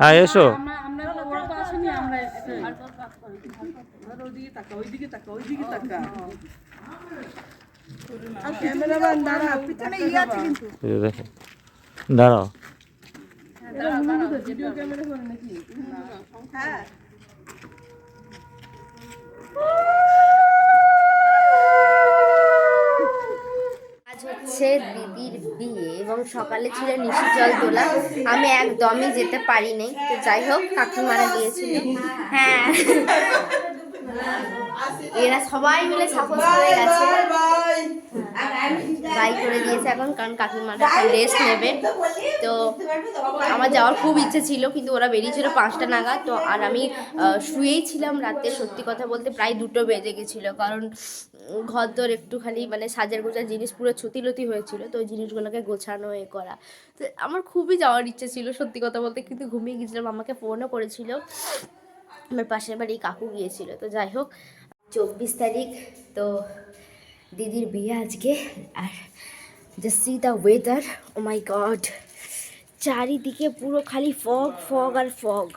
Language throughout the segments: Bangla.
হ্যাঁ এসো। আমরা আমরা হচ্ছে দিদির বিয়ে এবং সকালে ছিল নিশি জল তোলা। আমি একদমই যেতে পারি নাই। তো যাই হোক, কাকিমারা গিয়েছিল হ্যাঁ। এরা সবাই মিলে সাপোর্ট করে গেছে। বাই করে দিয়েছে এখন, কারণ কাকিমারা রেস্ট নেবে। তো আমার যাওয়ার খুব ইচ্ছে ছিল, কিন্তু ওরা বেরিয়েছিল পাঁচটা নাগাদ। তো আর আমি শুয়েই ছিলাম রাতে, সত্যি কথা বলতে প্রায় দুটো বেজে গেছিল, কারণ ঘর দর একটুখানি মানে সাজার গোজার জিনিস পুরো ছুতিলতি হয়েছিল, তো ওই জিনিসগুলোকে গোছানো এ করা। তো আমার খুবই যাওয়ার ইচ্ছে ছিল, সত্যি কথা বলতে, কিন্তু ঘুমিয়ে গেছিলাম, আমাকে ফোনও করেছিল। আমার পাশের বাড়ি কাকু গিয়েছিল, তো যাই হোক, চব্বিশ তারিখ, তো দিদির বিয়ে আজকে আর just see the weather oh my god চারিদিকে পুরো খালি ফগ ফগ আর ফগ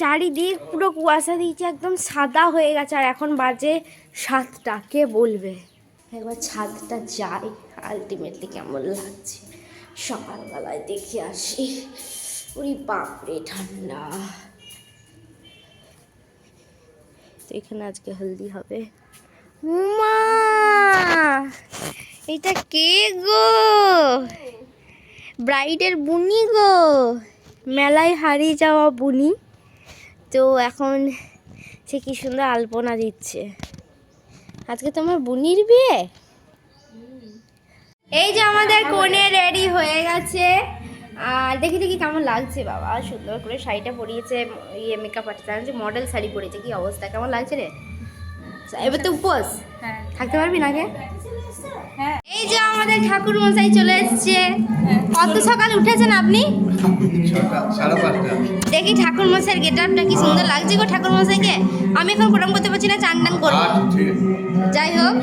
চারিদিক পুরো কুয়াশা দিয়েছে, একদম সাদা হয়ে গেছে, আর এখন বাজে সাতটা, কে বলবে? একবার ছাদটা যাই আলটিমেটলি কেমন লাগছে? সকালবেলায় দেখে আসি। ওই বাপরে, ঠান্ডা। এখানে আজকে হলদি হবে। এটা কে গো? ব্রাইডের বুনি গো। মেলায় হারিয়ে যাওয়া বুনি। তো এখন সে কি সুন্দর আলপনা দিচ্ছে। আজকে তোমার বুনির বিয়ে। এই যে আমাদের কোণে রেডি হয়ে গেছে। আর দেখি দেখি কেমন লাগছে বাবা। সুন্দর করে শাড়িটা পরিয়েছে ইয়ে মেকআপ আর্টিস্ট জানছে মডেল শাড়ি পরেছে কি অবস্থা? কেমন লাগছে রে? এবার তো উপোস। থাকতে পারবি না কে এই যে আমাদের ঠাকুর মশাই চলে এসছে। কত সকাল উঠেছেন আপনি? দেখি ঠাকুর মশাইয়ের গেট আপটা কি সুন্দর লাগছে গো ঠাকুর মশাইকে আমি এখন প্রণাম করতে পারছি না চান টান করব। আচ্ছা ঠিক আছে। যাই হোক?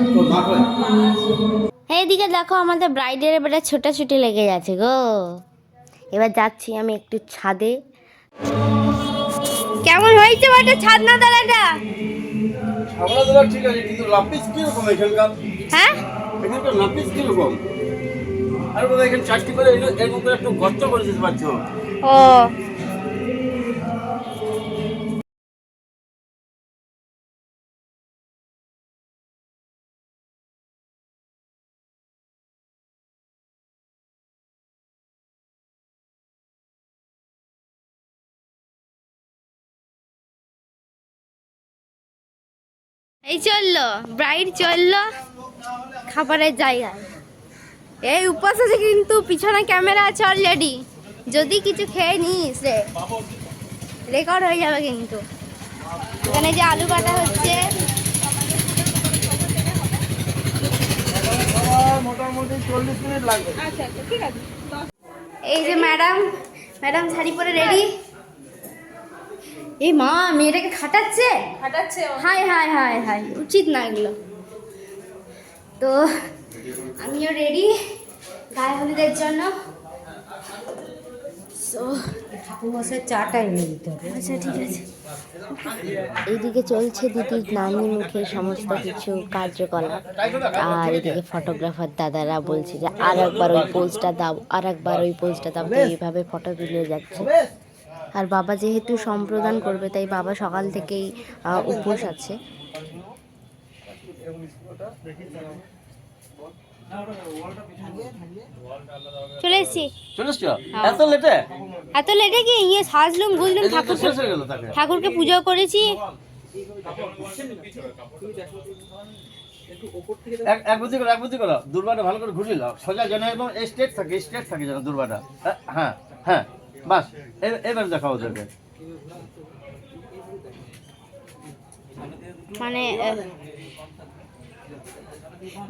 এইদিকে দেখো আমাদের ব্রাইডের এবারে ছোটাছুটি লেগে যাচ্ছে গো। এবার যাচ্ছি আমি একটু ছাদে। কেমন হয়েছে ওটা ছাদ না দালাটা আমরা তো ঠিক আছে কিন্তু লাপিস কীরকম এখানকার? হ্যাঁ? এখানকার লাপিস কীরকম? আর বোধহয় এখানে চারটি করে এর মধ্যে একটু গর্ত করে দিতে পারছ ও। এই চলল ব্রাইড চলল খাবারের জায়গায়। এই উপবাস আছে কিন্তু পিছনে ক্যামেরা আছে অলরেডি যদি কিছু খেয়ে নিস রে। রেকর্ড হয়ে যাবে কিন্তু। এখানে যে আলু কাটা হচ্ছে। মিনিট লাগবে। এই যে ম্যাডাম ম্যাডাম শাড়ি পরে রেডি এই মা মেয়েটাকে খাটাচ্ছে? হাঁটাচ্ছে হাই হাই হাই হাই উচিত না এগুলো। তো আমিও রেডি গায়ে হলুদের জন্য। ঠাকুরমশাই চাটা এনে দিতে হবে। আচ্ছা ঠিক আছে। এইদিকে চলছে দিদির নানি মুখে সমস্ত কিছু কার্যকলাপ। আর এদিকে ফটোগ্রাফার দাদারা বলছে যে আর একবার ওই পোজটা দাও আর একবার ওই পোজটা দাও। এইভাবে ফটো তুলে যাচ্ছে। আর বাবা যেহেতু সম্প্রদান করবে তাই বাবা সকাল থেকেই উপোস আছে। চলে এসছি। চলে এসছো? এত লেটে? এত লেটে কি? ইয়ে সাজলুম ঠাকুরকে হয়ে ঠাকুরকে পুজো করেছি। এক এক বুদ্ধি করো এক বুদ্ধি করো। দুর্বাটা ভালো করে ঘুরিয়ে দাও সোজা যেন এবং স্টেট থাকে স্টেট থাকে যেন দুর্বাটা। হ্যাঁ হ্যাঁ। বাস এবার দেখাও ওদেরকে। মানে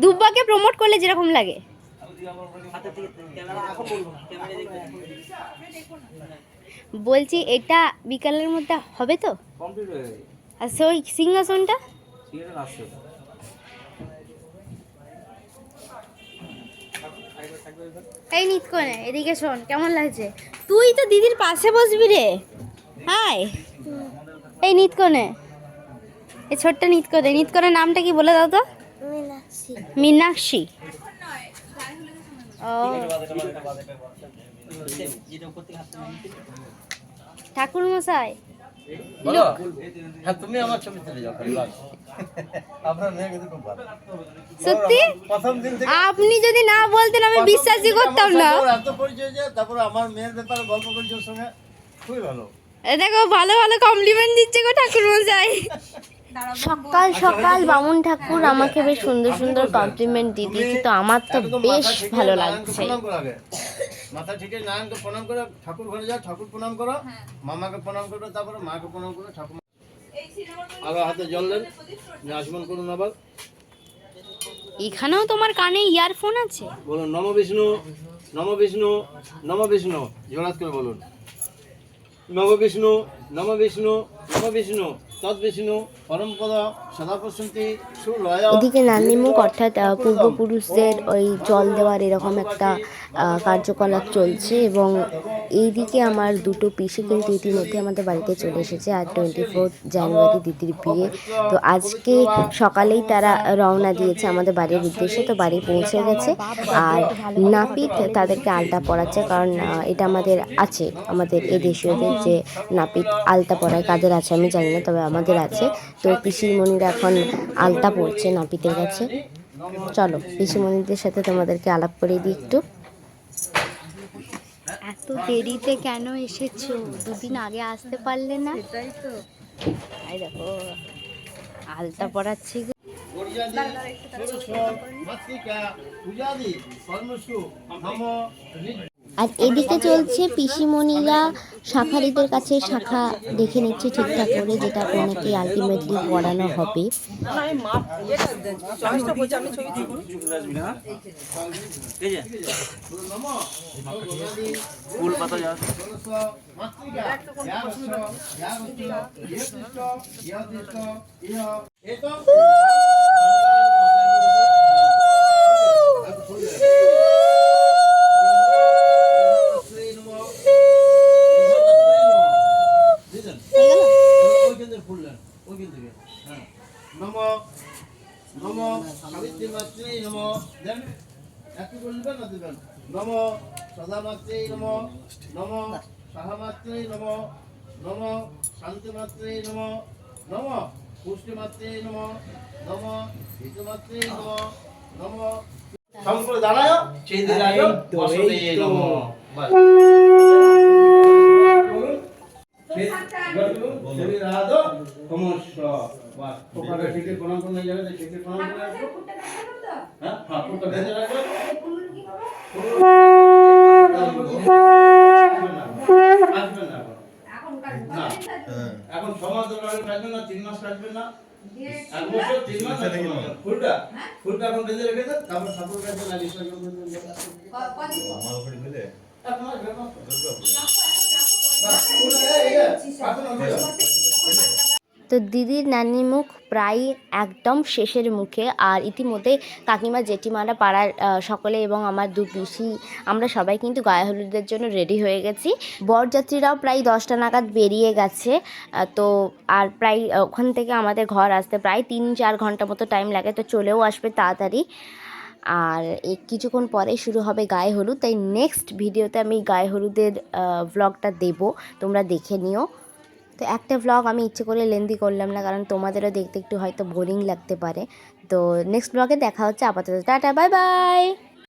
দুব্বাকে প্রমোট করলে যেরকম লাগে। বলছি এটা বিকালের মধ্যে হবে তো? ওই সিংহাসনটা? এই নিতকনে এদিকে শোন কেমন লাগছে? তুই তো দিদির পাশে বসবি রে। হাই। এই নিতকনে এই ছোট্ট নিতকনে নিতকনের নামটা কি বলে দাও তো? মীনাক্ষী। ও। ঠাকুর মশাই হ্যাঁ তুমি আমার ছবি তুলে যাও আপনার মেয়ে কিন্তু খুব ভালো। সত্যি? প্রথম দিন থেকে আপনি যদি না বলতেন আমি বিশ্বাসই করতাম না। আমার সাথে ওর এত পরিচয় যে তারপর আমার মেয়ের ব্যাপারে গল্প করেছে ওর সঙ্গে খুবই ভালো। দেখো ভালো ভালো কমপ্লিমেন্ট দিচ্ছে গো ঠাকুর মশাই সকাল সকাল বামুন ঠাকুর আমাকে বেশ সুন্দর সুন্দর কমপ্লিমেন্ট দিয়ে দিয়েছে তো আমার তো বেশ মাথা ঠেকে ভালো লাগছে। প্রণাম করো মাথা ঠিক নারায়ণকে প্রণাম করো ঠাকুর ঘরে যাও ঠাকুর প্রণাম করো মামাকে প্রণাম করো তারপরে মাকে প্রণাম করো ঠাকুর আবার হাতে জল দেন। যে আচমন করুন আবার। এখানেও তোমার কানে ইয়ারফোন আছে? বলুন নম বিষ্ণু নম বিষ্ণু নম বিষ্ণু জোরাত করে বলুন। নম বিষ্ণু নম বিষ্ণু নম বিষ্ণু। এদিকে নান্দিমুখ অর্থাৎ পূর্বপুরুষদের ওই জল দেওয়ার এরকম একটা কার্যকলাপ চলছে এবং এইদিকে আমার দুটো পিসি কিন্তু ইতিমধ্যে আমাদের বাড়িতে চলে এসেছে আর টোয়েন্টি ফোর্থ জানুয়ারি দিদির বিয়ে। তো আজকে সকালেই তারা রওনা দিয়েছে আমাদের বাড়ির উদ্দেশ্যে তো বাড়ি পৌঁছে গেছে। আর নাপিত তাদেরকে আলতা পড়াচ্ছে কারণ এটা আমাদের আছে আমাদের এ দেশীয়দের যে নাপিত আলতা পড়ায় কাদের আছে আমি জানি না তবে আমাদের আছে। তো পিসিমণিরা এখন আলতা পড়ছে নাপিতের কাছে। চলো পিসিমণিদের সাথে তোমাদেরকে আলাপ করে দিই একটু। এত দেরিতে কেন এসেছ? দুদিন আগে আসতে পারলে না? সেটাই তো। এই দেখো আলতা পড়াচ্ছি নম। আর এদিকে চলছে পিসিমণিরা শাখারিদের কাছে শাখা দেখে নিচ্ছে ঠিকঠাক করে, যেটা ওনাকে আলটিমেটলি পড়ানো হবে। ফুল নম নম সাহা মাতৃ নম নম শান্তি মাতৃ নম নম পুষ্টি মাতৃ নম। নম। হিতু মাতৃ নম নম সংকল দাঁড়ায় দিন আগে বসতে নম হ্যাঁ এখন। ছ মাস ধরে কাটবেন না তিন মাস কাটবেন না এক বছর তিন মাস আর ছ মাস। ফুলটা ফুলটা এখন বেঁধে রেখে দেন তারপর ঠাকুর কাছে না বিসর্জন এক মাস, দেড় মাস। তো দিদির নানির মুখ প্রায় একদম শেষের মুখে। আর ইতিমধ্যে কাকিমা, জেঠিমারা পাড়ার সকলে এবং আমার দু পিসি, আমরা সবাই কিন্তু গায়ে হলুদের জন্য রেডি হয়ে গেছি। বরযাত্রীরাও প্রায় দশটা নাগাদ বেরিয়ে গেছে। তো আর প্রায় ওখান থেকে আমাদের ঘর আসতে প্রায় তিন, চার ঘণ্টা মতো টাইম লাগে, তো চলেও আসবে তাড়াতাড়ি। আর কিছুক্ষণ পরে শুরু হবে গায়ে হলুদ। তাই নেক্সট ভিডিওতে আমি গায়ে হলুদের ভ্লগটা দেবো, তোমরা দেখে নিও। তো একটা ব্লগ আমি ইচ্ছে করে লেন্দি করলাম না, কারণ তোমাদেরও দেখতে একটু হয়তো বোরিং লাগতে পারে। তো নেক্সট ব্লগে দেখা হচ্ছে আপাতত। Tata bye bye